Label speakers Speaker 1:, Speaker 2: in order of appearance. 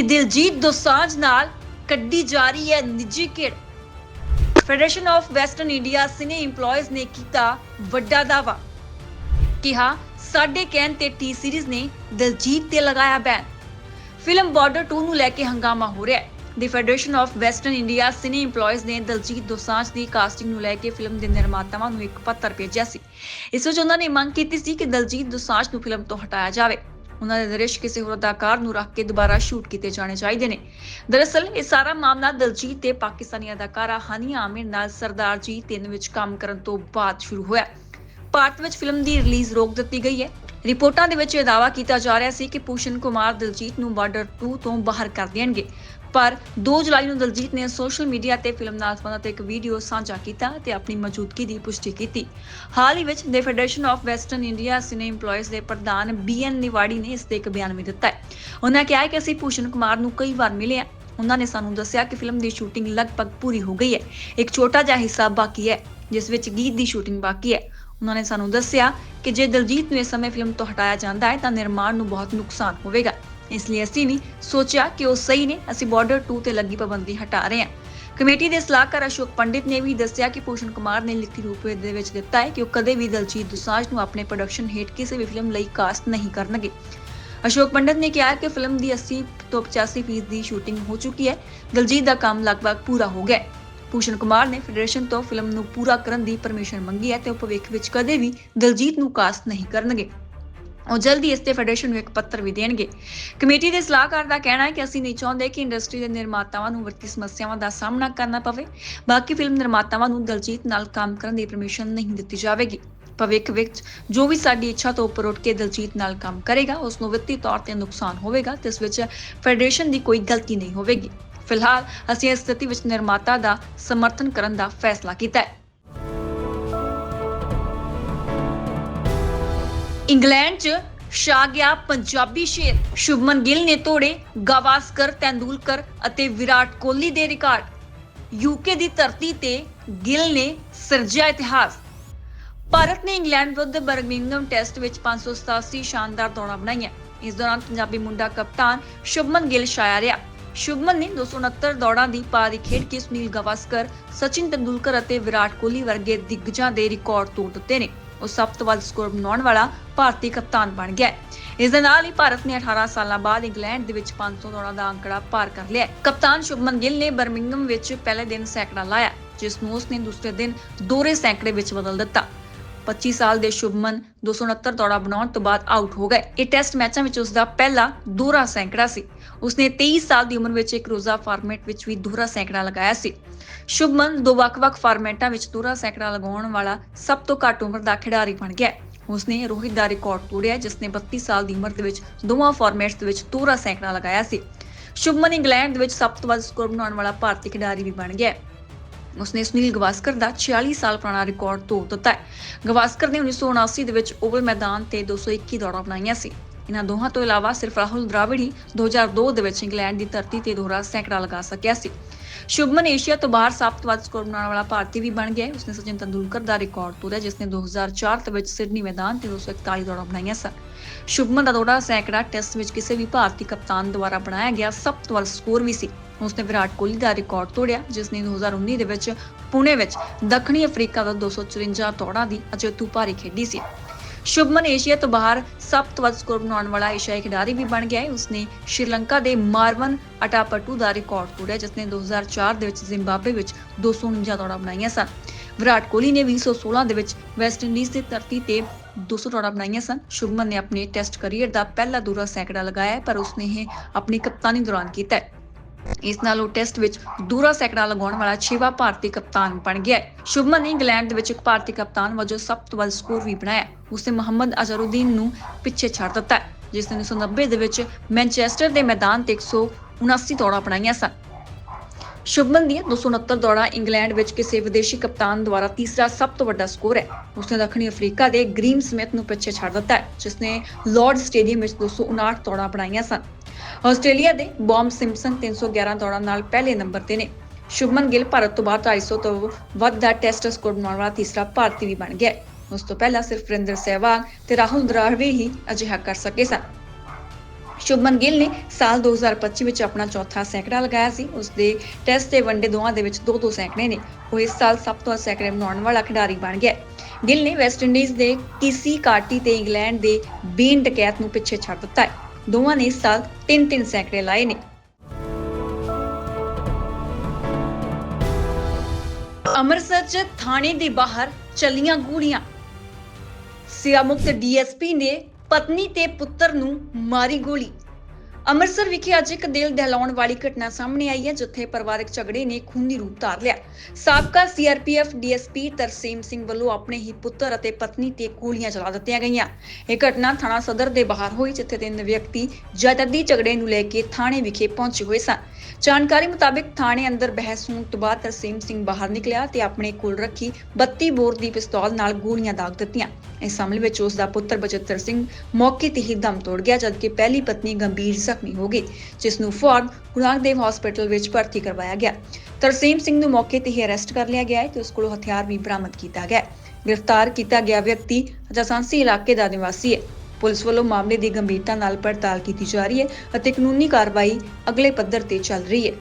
Speaker 1: ਕਿ ਦਿਲਜੀਤ ਦੋਸਾਂਝ ਨਾਲ ਕੱਢੀ ਜਾ ਰਹੀ ਹੈ ਨਿੱਜੀ ਕਿੜ Federation of Western India Cine EMPLOYEES ਨੇ ਕੀਤਾ ਵੱਡਾ ਦਾਅਵਾ। ਕਿਹਾ, ਸਾਡੇ ਕਹਿਣ ਤੇ ਟੀ ਸੀਰੀਜ਼ ਨੇ ਦਿਲਜੀਤ ਤੇ ਲਗਾਇਆ ਬੈਨ। ਫਿਲਮ ਬਾਰਡਰ 2 ਨੂੰ ਲੈ ਕੇ ਹੰਗਾਮਾ ਹੋ ਰਿਹਾ ਹੈ। ਦੀ Federation of Western India Cine EMPLOYEES ਨੇ ਦਿਲਜੀਤ ਦੋਸਾਂਝ ਦੀ ਕਾਸਟਿੰਗ ਨੂੰ ਲੈ ਕੇ ਫਿਲਮ ਦੇ ਨਿਰਮਾਤਾਵਾਂ ਨੂੰ ਇੱਕ ਪੱਤਰ ਭੇਜਿਆ ਸੀ। ਇਸ ਵਿੱਚ ਉਹਨਾਂ ਨੇ ਮੰਗ ਕੀਤੀ ਸੀ ਕਿ ਦਲਜੀਤ ਦੋਸਾਂਝ ਨੂੰ ਫਿਲਮ ਤੋਂ ਹਟਾਇਆ ਜਾਵੇ। ਉਹਨਾਂ ਦੇ ਦ੍ਰਿਸ਼ ਕਿਸੇ ਹੋਰ ਅਦਾਕਾਰ ਨੂੰ ਰੱਖ ਕੇ ਦੁਬਾਰਾ ਸ਼ੂਟ ਕੀਤੇ ਜਾਣੇ ਚਾਹੀਦੇ ਨੇ। ਦਰਅਸਲ, ਇਹ ਸਾਰਾ ਮਾਮਲਾ ਦਲਜੀਤ ਤੇ ਪਾਕਿਸਤਾਨੀ ਅਦਾਕਾਰਾ ਹਨੀਆ ਆਮਿਰ ਨਾਲ ਸਰਦਾਰ ਜੀ 3 ਵਿੱਚ ਕੰਮ ਕਰਨ ਤੋਂ ਬਾਅਦ ਸ਼ੁਰੂ ਹੋਇਆ। ਭਾਰਤ ਵਿੱਚ ਫਿਲਮ ਦੀ ਰਿਲੀਜ਼ ਰੋਕ ਦਿੱਤੀ ਗਈ ਹੈ। ਰਿਪੋਰਟਾਂ ਦੇ ਵਿੱਚ ਇਹ ਦਾਅਵਾ ਕੀਤਾ ਜਾ ਰਿਹਾ ਸੀ ਕਿ ਪੂਸ਼ਨ ਕੁਮਾਰ ਦਿਲਜੀਤ ਨੂੰ ਬਾਰਡਰ 2 ਤੋਂ ਬਾਹਰ ਕਰ ਦੇਣਗੇ। ਪਰ 2 ਜੁਲਾਈ ਨੂੰ ਦਲਜੀਤ ਨੇ ਸੋਸ਼ਲ ਮੀਡੀਆ ਤੇ ਫਿਲਮ ਨਾਲ ਸੰਬੰਧਿਤ ਇੱਕ ਵੀਡੀਓ ਸਾਂਝਾ ਕੀਤਾ ਤੇ ਆਪਣੀ ਮੌਜੂਦਗੀ ਦੀ ਪੁਸ਼ਟੀ ਕੀਤੀ। ਹਾਲ ਹੀ ਵਿੱਚ ਦੇ Federation of Western India Cine EMPLOYEES ਦੇ ਪ੍ਰਧਾਨ ਬੀਐਨ ਨਿਵਾੜੀ ਨੇ ਇਸ ਤੇ ਇੱਕ ਬਿਆਨ ਵੀ ਦਿੱਤਾ ਹੈ। ਉਹਨਾਂ ਕਿਹਾ ਕਿ ਅਸੀਂ ਭੂਸ਼ਣ ਕੁਮਾਰ ਨੂੰ ਕਈ ਵਾਰ ਮਿਲੇ ਹਾਂ। ਉਹਨਾਂ ਨੇ ਸਾਨੂੰ ਦੱਸਿਆ ਕਿ ਫਿਲਮ ਦੀ ਸ਼ੂਟਿੰਗ ਲਗਭਗ ਪੂਰੀ ਹੋ ਗਈ ਹੈ। ਇੱਕ ਛੋਟਾ ਜਿਹਾ ਹਿੱਸਾ ਬਾਕੀ ਹੈ, ਜਿਸ ਵਿੱਚ ਗੀਤ ਦੀ ਸ਼ੂਟਿੰਗ ਬਾਕੀ ਹੈ। ਉਹਨਾਂ ਨੇ ਸਾਨੂੰ ਦੱਸਿਆ ਕਿ ਜੇ ਦਿਲਜੀਤ ਨੂੰ ਇਸ ਸਮੇਂ ਫਿਲਮ ਤੋਂ ਹਟਾਇਆ ਜਾਂਦਾ ਹੈ, ਤਾਂ ਨਿਰਮਾਣ ਨੂੰ ਬਹੁਤ ਨੁਕਸਾਨ ਹੋਵੇਗਾ। ਇਸ ਲਈ ਅਸੀਂ ਵੀ ਸੋਚਿਆ ਕਿ ਉਹ ਸਹੀ ਨੇ, ਅਸੀਂ ਬਾਰਡਰ 2 ਤੇ ਲੱਗੀ ਪਾਬੰਦੀ ਹਟਾ ਰਹੇ ਹਾਂ। ਕਮੇਟੀ ਦੇ ਸਲਾਹਕਾਰ ਅਸ਼ੋਕ ਪੰਡਿਤ ਨੇ ਵੀ ਦੱਸਿਆ ਕਿ ਪੂਸ਼ਨ ਕੁਮਾਰ ਨੇ ਲਿਖਤੀ ਰੂਪ ਦੇ ਵਿੱਚ ਦਿੱਤਾ ਹੈ ਕਿ ਉਹ ਕਦੇ ਵੀ ਦਲਜੀਤ ਦੁਸਾਂਝ ਨੂੰ ਆਪਣੇ ਪ੍ਰੋਡਕਸ਼ਨ ਹੇਠ ਕਿਸੇ ਵੀ ਫਿਲਮ ਲਈ ਕਾਸਟ ਨਹੀਂ ਕਰਨਗੇ। ਅਸ਼ੋਕ ਪੰਡਿਤ ਨੇ ਕਿਹਾ ਕਿ ਫਿਲਮ ਦੀ 80 ਤੋਂ 85% ਦੀ ਸ਼ੂਟਿੰਗ ਹੋ ਚੁੱਕੀ ਹੈ। ਦਲਜੀਤ ਦਾ ਕੰਮ ਲਗਭਗ ਪੂਰਾ ਹੋ ਗਿਆ ਹੈ। ਭੂਸ਼ਣ ਕੁਮਾਰ ਨੇ ਫੈਡਰੇਸ਼ਨ ਤੋਂ ਫਿਲਮ ਨੂੰ ਪੂਰਾ ਕਰਨ ਦੀ ਪਰਮਿਸ਼ਨ ਮੰਗੀ ਹੈ ਤੇ ਉਹ ਭਵਿੱਖ ਵਿੱਚ ਕਦੇ ਵੀ ਦਲਜੀਤ ਨੂੰ ਕਾਸਟ ਨਹੀਂ ਕਰਨਗੇ। ਉਹ ਜਲਦੀ ਇਸ ਤੇ ਫੈਡਰੇਸ਼ਨ ਨੂੰ ਇੱਕ ਪੱਤਰ ਵੀ ਦੇਣਗੇ। ਕਮੇਟੀ ਦੇ ਸਲਾਹਕਾਰ ਦਾ ਕਹਿਣਾ ਹੈ ਕਿ ਅਸੀਂ ਨਹੀਂ ਚਾਹੁੰਦੇ ਕਿ ਇੰਡਸਟਰੀ ਦੇ ਨਿਰਮਾਤਾਵਾਂ ਨੂੰ ਵਰਤੀ ਸਮੱਸਿਆਵਾਂ ਦਾ ਸਾਹਮਣਾ ਕਰਨਾ ਪਵੇ। ਬਾਕੀ ਫਿਲਮ ਨਿਰਮਾਤਾਵਾਂ ਨੂੰ ਦਲਜੀਤ ਨਾਲ ਕੰਮ ਕਰਨ ਦੀ ਪਰਮਿਸ਼ਨ ਨਹੀਂ ਦਿੱਤੀ ਜਾਵੇਗੀ। ਭਵਿੱਖ ਵਿੱਚ ਜੋ ਵੀ ਸਾਡੀ ਇੱਛਾ ਤੋਂ ਉੱਪਰ ਉੱਠ ਕੇ ਦਲਜੀਤ ਨਾਲ ਕੰਮ ਕਰੇਗਾ ਉਸ ਨੂੰ ਵਿੱਤੀ ਤੌਰ ਤੇ ਨੁਕਸਾਨ ਹੋਵੇਗਾ ਤੇ ਇਸ ਵਿੱਚ ਫੈਡਰੇਸ਼ਨ ਦੀ ਕੋਈ ਗਲਤੀ ਨਹੀਂ ਹੋਵੇਗੀ। ਫਿਲਹਾਲ ਅਸੀਂ ਇਸ ਸਥਿਤੀ ਵਿੱਚ ਨਿਰਮਾਤਾ ਦਾ ਸਮਰਥਨ ਕਰਨ ਦਾ ਫੈਸਲਾ ਕੀਤਾ ਹੈ। ਇੰਗਲੈਂਡ 'ਚ ਛਾ ਗਿਆ ਪੰਜਾਬੀ ਸ਼ੇਰ ਸ਼ੁਭਮਨ ਗਿੱਲ ਨੇ ਤੋੜੇ ਗਾਵਾਸਕਰ, ਤੈਂਦੂਲਕਰ ਅਤੇ ਵਿਰਾਟ ਕੋਹਲੀ ਦੇ ਰਿਕਾਰਡ। ਯੂਕੇ ਦੀ ਧਰਤੀ ਤੇ ਗਿੱਲ ਨੇ ਸਿਰਜਿਆ ਇਤਿਹਾਸ। ਭਾਰਤ ਨੇ ਇੰਗਲੈਂਡ ਵਿਰੁੱਧ ਬਰਮਿੰਗਮ ਟੈਸਟ ਵਿੱਚ 587 ਸ਼ਾਨਦਾਰ ਦੌੜਾਂ ਬਣਾਈਆਂ। ਇਸ ਦੌਰਾਨ ਪੰਜਾਬੀ ਮੁੰਡਾ ਕਪਤਾਨ ਸ਼ੁਭਮਨ ਗਿੱਲ ਛਾਇਆ ਰਿਹਾ। ਸ਼ੁਭਮਨ ਨੇ 269 ਦੌੜਾਂ ਦੀ ਪਾਰੀ ਖੇਡ ਕੇ ਸੁਨੀਲ ਗਵਾਸਕਰ, ਸਚਿਨ ਤੰਦੂਲਕਰ ਅਤੇ ਵਿਰਾਟ ਕੋਹਲੀ ਵਰਗੇ ਦਿੱਗਜਾਂ ਦੇ ਰਿਕਾਰਡ ਤੋੜ ਦਿੱਤੇ ਨੇ ਉਹ ਸਭ ਤੋਂ ਵੱਧ ਸਕੋਰ ਬਣਾਉਣ ਵਾਲਾ ਭਾਰਤੀ ਕਪਤਾਨ ਬਣ ਗਿਆ ਹੈ। ਇਸ ਦੇ ਨਾਲ ਹੀ ਭਾਰਤ ਨੇ 18 ਸਾਲਾਂ ਬਾਅਦ ਇੰਗਲੈਂਡ ਦੇ ਵਿੱਚ 500 ਦੌੜਾਂ ਦਾ ਅੰਕੜਾ ਪਾਰ ਕਰ ਲਿਆ ਹੈ। ਕਪਤਾਨ ਸ਼ੁਭਮਨ ਗਿੱਲ ਨੇ ਬਰਮਿੰਗਮ ਵਿੱਚ ਪਹਿਲੇ ਦਿਨ ਸੈਂਕੜਾ ਲਾਇਆ, ਜਿਸ ਨੂੰ ਉਸਨੇ ਦੂਸਰੇ ਦਿਨ ਦੋਹਰੇ ਸੈਂਕੜੇ ਵਿੱਚ ਬਦਲ ਦਿੱਤਾ 25 ਸਾਲ ਦੇ ਸ਼ੁਭਮਨ 269 ਦੌੜਾ ਬਣਾਉਣ ਤੋਂ ਬਾਅਦ ਆਊਟ ਹੋ ਗਏ। ਇਹ ਟੈਸਟ ਮੈਚਾਂ ਵਿੱਚ ਉਸ ਦਾ ਪਹਿਲਾ ਦੂਹਰਾ ਸੈਂਕੜਾ ਸੀ। ਉਸਨੇ 23 ਸਾਲ ਦੀ ਉਮਰ ਵਿੱਚ ਇੱਕ ਰੋਜ਼ਾ ਫਾਰਮੈਟ ਵਿੱਚ ਵੀ ਦੂਹਰਾ ਸੈਂਕੜਾ ਲਗਾਇਆ ਸੀ। ਸ਼ੁਭਮਨ ਦੋ ਵੱਖ-ਵੱਖ ਫਾਰਮੈਟਾਂ ਵਿੱਚ ਦੂਹਰਾ ਸੈਂਕੜਾ ਲਗਾਉਣ ਵਾਲਾ ਸਭ ਤੋਂ ਘੱਟ ਉਮਰ ਦਾ ਖਿਡਾਰੀ ਬਣ ਗਿਆ ਉਸਨੇ ਰੋਹਿਤ ਦਾ ਰਿਕਾਰਡ ਤੋੜਿਆ, ਜਿਸਨੇ 32 ਸਾਲ ਦੀ ਉਮਰ ਦੇ ਵਿੱਚ ਦੋਵਾਂ ਫਾਰਮੈਟਸ ਦੇ ਵਿੱਚ ਦੋਹਰਾ ਸੈਂਕੜਾ ਲਗਾਇਆ ਸੀ। ਸ਼ੁਭਮਨ ਇੰਗਲੈਂਡ ਦੇ ਵਿੱਚ ਸਭ ਤੋਂ ਵੱਧ ਸਕੋਰ ਬਣਾਉਣ ਵਾਲਾ ਭਾਰਤੀ ਖਿਡਾਰੀ ਵੀ ਬਣ ਗਿਆ ਉਸਨੇ ਸੁਨੀਲ ਗਵਾਸਕਰ ਦਾ 46 ਸਾਲ ਪੁਰਾਣਾ ਰਿਕਾਰਡ ਤੋੜ ਦਿੱਤਾ ਹੈ। ਗਵਾਸਕਰ ਨੇ 1979 ਦੇ ਵਿੱਚ ਓਵਲ ਮੈਦਾਨ ਤੇ 221 ਦੌੜਾਂ ਬਣਾਈਆਂ ਸੀ। ਇਹਨਾਂ ਦੋਹਾਂ ਤੋਂ ਇਲਾਵਾ ਸਿਰਫ ਰਾਹੁਲ ਦ੍ਰਾਵਿੜ ਹੀ 2002 ਦੇ ਵਿੱਚ ਇੰਗਲੈਂਡ ਦੀ ਧਰਤੀ ਤੇ ਦੋਹਰਾ ਸੈਂਕੜਾ ਲਗਾ ਸਕਿਆ ਸੀ। ਸ਼ੁਭਮਨ ਏਸ਼ੀਆ ਤੋਂ ਬਾਹਰ ਸਭ ਤੋਂ ਵੱਧ ਸਕੋਰ ਬਣਾਉਣ ਵਾਲਾ ਭਾਰਤੀ ਵੀ ਬਣ ਗਿਆ ਹੈ। ਉਸਨੇ ਸਚਿਨ ਤੰਦੂਲਕਰ ਦਾ ਰਿਕਾਰਡ ਤੋੜਿਆ, ਜਿਸਨੇ 2004 ਦੇ ਵਿੱਚ ਸਿਡਨੀ ਮੈਦਾਨ ਤੇ 241 ਦੌੜਾਂ ਬਣਾਈਆਂ ਸਨ। ਸ਼ੁਭਮਨ ਦਾ ਦੌੜਾ ਸੈਂਕੜਾ ਟੈਸਟ ਵਿੱਚ ਕਿਸੇ ਵੀ ਭਾਰਤੀ ਕਪਤਾਨ ਦੁਆਰਾ ਬਣਾਇਆ ਗਿਆ ਸਭ ਤੋਂ ਵੱਧ ਸਕੋਰ ਵੀ ਸੀ। ਉਸਨੇ ਵਿਰਾਟ ਕੋਹਲੀ ਦਾ ਰਿਕਾਰਡ ਤੋੜਿਆ ਜਿਸ ਨੇ 2019 ਦੇ ਵਿੱਚ ਪੁਣੇ ਵਿੱਚ ਦੱਖਣੀ ਅਫਰੀਕਾ ਦਾ 254 ਦੌੜਾਂ ਦੀ ਅਜੇਤੂ ਪਾਰੀ ਖੇਡੀ ਸੀ। ਸ਼ੁਭਮਨ ਏਸ਼ੀਆ ਤੋਂ ਬਾਹਰ ਸਭ ਤੋਂ ਵੱਧ ਸਕੋਰ ਬਣਾਉਣ ਵਾਲਾ ਏਸ਼ੀਆਈ ਖਿਡਾਰੀ ਵੀ ਬਣ ਗਿਆ ਹੈ। ਉਸਨੇ ਸ਼੍ਰੀਲੰਕਾ ਦੇ ਮਾਰਵਨ ਅਟਾਪਟੂ ਦਾ ਰਿਕਾਰਡ ਤੋੜਿਆ, ਜਿਸਨੇ 2004 ਦੇ ਵਿੱਚ ਜ਼ਿੰਬਾਬਵੇ ਵਿੱਚ 249 ਦੌੜਾਂ ਬਣਾਈਆਂ ਸਨ। ਵਿਰਾਟ ਕੋਹਲੀ ਨੇ 2016 ਦੇ ਵਿੱਚ ਵੈਸਟ ਇੰਡੀਜ਼ ਦੀ ਧਰਤੀ ਤੇ 200 ਦੌੜਾਂ ਬਣਾਈਆਂ ਸਨ। ਸ਼ੁਭਮਨ ਨੇ ਆਪਣੇ ਟੈਸਟ ਕਰੀਅਰ ਦਾ ਪਹਿਲਾ ਦੂਰਾ ਸੈਂਕੜਾ ਲਗਾਇਆ ਪਰ ਉਸਨੇ ਇਹ ਆਪਣੀ ਕਪਤਾਨੀ ਦੌਰਾਨ ਕੀਤਾ ਹੈ। ਇਸ ਨਾਲ ਉਹ ਟੈਸਟ ਵਿੱਚ ਦੂਰਾ ਸੈਕੜਾ ਲਗਾਉਣ ਵਾਲਾ ਛੇਵਾਂ ਭਾਰਤੀ ਕਪਤਾਨ ਬਣ ਗਿਆ ਹੈ। ਸ਼ੁਭਮਨ ਨੇ ਇੰਗਲੈਂਡ ਦੇ ਵਿੱਚ ਇੱਕ ਭਾਰਤੀ ਕਪਤਾਨ ਵਜੋਂ ਸਭ ਤੋਂ ਵੱਧ ਸਕੋਰ ਵੀ ਬਣਾਇਆ। ਉਸਨੇ ਮੁਹੰਮਦ ਅਜ਼ਹਰੁਦੀਨ ਨੂੰ ਪਿੱਛੇ ਛੱਡ ਦਿੱਤਾ ਹੈ, ਜਿਸ ਨੇ 1990 ਦੇ ਵਿੱਚ ਮੈਨਚੈਸਟਰ ਦੇ ਮੈਦਾਨ ਤੇ 179 ਦੌੜਾਂ ਬਣਾਈਆਂ ਸਨ। ਸ਼ੁਭਮਨ ਦੀਆਂ 269 ਦੌੜਾਂ ਇੰਗਲੈਂਡ ਵਿੱਚ ਕਿਸੇ ਵਿਦੇਸ਼ੀ ਕਪਤਾਨ ਦੁਆਰਾ ਤੀਸਰਾ ਸਭ ਤੋਂ ਵੱਡਾ ਸਕੋਰ ਹੈ। ਉਸਨੇ ਦੱਖਣੀ ਅਫਰੀਕਾ ਦੇ ਗ੍ਰੀਮ ਸਮਿਥ ਨੂੰ ਪਿੱਛੇ ਛੱਡ ਦਿੱਤਾ ਹੈ ਜਿਸ ਨੇ ਲਾਰਡ ਸਟੇਡੀਅਮ ਵਿੱਚ 259 ਦੌੜਾਂ ਬਣਾਈਆਂ ਸਨ। ਆਸਟ੍ਰੇਲੀਆ ਦੇ ਬੌਮ ਸਿੰਪਸਨ 311 ਦੌੜਾਂ ਨਾਲ ਪਹਿਲੇ ਨੰਬਰ ਤੇ ਨੇ। ਸ਼ੁਭਮਨ ਗਿੱਲ ਭਾਰਤ ਤੋਂ ਬਾਅਦ 250 ਤੋਂ ਵੱਧ ਦਾ ਟੈਸਟ ਸਕੋਰ ਬਣਾਉਣ ਵਾਲਾ ਤੀਸਰਾ ਭਾਰਤੀ ਵੀ ਬਣ ਗਿਆ ਉਸ ਤੋਂ ਪਹਿਲਾਂ ਸਿਰਫ ਵਰਿੰਦਰ ਸਹਿਵਾਗ ਤੇ ਰਾਹੁਲ ਦਰਾਵੀ ਹੀ ਅਜਿਹਾ ਕਰ ਸਕੇ ਸਨ। ਸ਼ੁਭਮਨ ਗਿੱਲ ਨੇ ਸਾਲ 2025 ਵਿੱਚ ਆਪਣਾ ਚੌਥਾ ਸੈਂਕੜਾ ਲਗਾਇਆ ਸੀ। ਉਸ ਦੇ ਟੈਸਟ ਤੇ ਵਨਡੇ ਦੋਵਾਂ ਦੇ ਵਿੱਚ ਦੋ ਦੋ ਸੈਂਕੜੇ ਨੇ। ਉਹ ਇਸ ਸਾਲ ਸਭ ਤੋਂ ਸੈਂਕੜੇ ਬਣਾਉਣ ਵਾਲਾ ਖਿਡਾਰੀ ਬਣ ਗਿਆ ਗਿੱਲ ਨੇ ਵੈਸਟ ਇੰਡੀਜ਼ ਦੇ ਕਿਸੀ ਕਾਰਟੀ ਤੇ ਇੰਗਲੈਂਡ ਦੇ ਬੀਨ ਡਕੈਤ ਨੂੰ ਪਿੱਛੇ ਛੱਡ ਦਿੱਤਾ ਹੈ। ਦੋਵਾਂ ਨੇ ਇਸ ਸਾਲ ਤਿੰਨ ਤਿੰਨ ਸੈਂਕੜੇ ਲਾਏ ਨੇ। ਅੰਮ੍ਰਿਤਸਰ 'ਚ ਥਾਣੇ ਦੇ ਬਾਹਰ ਚੱਲੀਆਂ ਗੋਲੀਆਂ। ਸਿਆਮੁਕਤ ਡੀਐਸਪੀ ਨੇ ਪਤਨੀ ਤੇ ਪੁੱਤਰ ਨੂੰ ਮਾਰੀ ਗੋਲੀ। ਅੰਮ੍ਰਿਤਸਰ ਵਿਖੇ ਅੱਜ ਇੱਕ ਦਿਲ ਦਹਿਲਾਉਣ ਵਾਲੀ ਘਟਨਾ ਸਾਹਮਣੇ ਆਈ ਹੈ, ਜਿੱਥੇ ਪਰਿਵਾਰਕ ਝਗੜੇ ਨੇ ਖੂਨੀ ਰੂਪ ਧਾਰ ਲਿਆ। ਸਾਬਕਾ ਸੀਆਰਪੀਐਫ ਡੀਐਸਪੀ ਤਰਸੀਮ ਸਿੰਘ ਵੱਲੋਂ ਆਪਣੇ ਹੀ ਪੁੱਤਰ ਅਤੇ ਪਤਨੀ ਤੇ ਗੋਲੀਆਂ ਚਲਾ ਦਿੱਤੀਆਂ ਗਈਆਂ। ਇਹ ਘਟਨਾ ਥਾਣਾ ਸਦਰ ਦੇ ਬਾਹਰ ਹੋਈ, ਜਿੱਥੇ ਤਿੰਨ ਵਿਅਕਤੀ ਜਾਇਦਾਦੀ ਝਗੜੇ ਨੂੰ ਲੈ ਕੇ ਥਾਣੇ ਵਿਖੇ ਪਹੁੰਚੇ ਹੋਏ ਸਨ। ਜਾਣਕਾਰੀ ਮੁਤਾਬਿਕ ਥਾਣੇ ਅੰਦਰ ਬਹਿਸ ਹੋਣ ਤੋਂ ਬਾਅਦ ਤਰਸੀਮ ਸਿੰਘ ਬਾਹਰ ਨਿਕਲਿਆ ਤੇ ਆਪਣੇ ਕੋਲ ਰੱਖੀ 32 ਬੋਰ ਦੀ ਪਿਸਤੌਲ ਨਾਲ ਗੋਲੀਆਂ ਦਾਗ ਦਿੱਤੀਆਂ। ਇਸ ਹਮਲੇ ਵਿੱਚ ਉਸ ਦਾ ਪੁੱਤਰ ਬਚਿੱਤਰ ਸਿੰਘ ਮੌਕੇ ਤੇ ਹੀ ਦਮ ਤੋੜ ਗਿਆ, ਜਦਕਿ ਪਹਿਲੀ ਪਤਨੀ ਗੰਭੀਰ ਜ਼ਖਮੀ ਹੋ ਗਈ ਜਿਸ ਨੂੰ ਫੌਰਨ ਗੁਰੂ ਹਸਪੀਟਲ ਵਿੱਚ ਭਰਤੀ ਕਰਵਾਇਆ ਗਿਆ। ਤਰਸੀਮ ਸਿੰਘ ਨੂੰ ਮੌਕੇ ਤੇ ਹੀ ਅਰੈਸਟ ਕਰ ਲਿਆ ਗਿਆ ਹੈ ਤੇ ਉਸ ਕੋਲੋਂ ਹਥਿਆਰ ਵੀ ਬਰਾਮਦ ਕੀਤਾ ਗਿਆ ਹੈ। ਗ੍ਰਿਫਤਾਰ ਕੀਤਾ ਗਿਆ ਵਿਅਕਤੀ ਜਸਾਂਸੀ ਇਲਾਕੇ ਦਾ ਨਿਵਾਸੀ ਹੈ। ਪੁਲਿਸ ਵੱਲੋਂ ਮਾਮਲੇ ਦੀ ਗੰਭੀਰਤਾ ਨਾਲ ਪੜਤਾਲ ਕੀਤੀ ਜਾ ਰਹੀ ਹੈ ਅਤੇ ਕਾਨੂੰਨੀ ਕਾਰਵਾਈ ਅਗਲੇ ਪੱਧਰ ਤੇ ਚੱਲ ਰਹੀ ਹੈ।